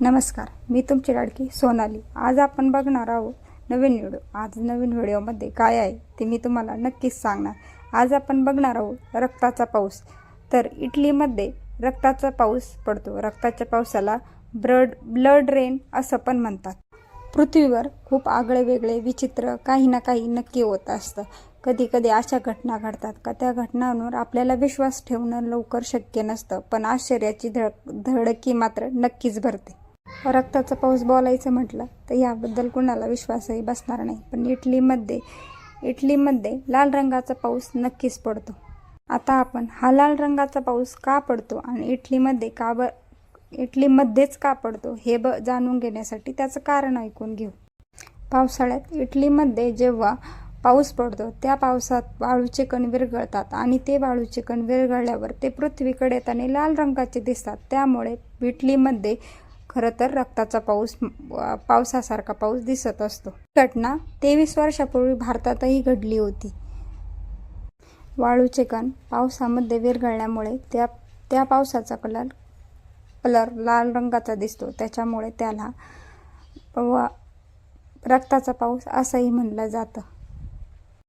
नमस्कार मी तुमची लाडकी सोनाली. आज आपण बघणार आहोत नवीन व्हिडिओ. आज नवीन व्हिडिओमध्ये काय आहे ते मी तुम्हाला नक्कीच सांगणार. आज आपण बघणार आहोत रक्ताचा पाऊस. तर इटलीमध्ये रक्ताचा पाऊस पडतो. रक्ताच्या पावसाला ब्लड ब्लड रेन असं पण म्हणतात. पृथ्वीवर खूप आगळे वेगळे विचित्र काही ना काही नक्की होत असतं. कधी कधी अशा घटना घडतात का त्या घटनांवर आपल्याला विश्वास ठेवणं लवकर शक्य नसतं पण आश्चर्याची धड धडकी मात्र नक्कीच भरते. रक्ताचा पाऊस बोलायचं म्हटलं तर याबद्दल कुणाला विश्वासही बसणार नाही. पण इटलीमध्ये इटलीमध्ये लाल रंगाचा पाऊस नक्कीच पडतो. आता आपण हा लाल रंगाचा पाऊस का पडतो आणि इटलीमध्ये का ब इटलीमध्येच का पडतो हे ब जाणून घेण्यासाठी त्याचं कारण ऐकून घेऊ. पावसाळ्यात इटलीमध्ये जेव्हा पाऊस पडतो त्या पावसात वाळूचे कण विरघळतात आणि ते वाळूचे कण विरघळल्यावर ते पृथ्वीकडे येताना लाल रंगाचे दिसतात. त्यामुळे इटलीमध्ये खरं तर रक्ताचा पाऊस पावसासारखा पाऊस दिसत असतो. घटना तेवीस वर्षापूर्वी भारतातही घडली होती. वाळूचे कण पावसामध्ये विरघळल्यामुळे त्या त्या पावसाचा कलर कलर लाल रंगाचा दिसतो. त्याच्यामुळे त्याला वा रक्ताचा पाऊस असंही म्हणलं जातं.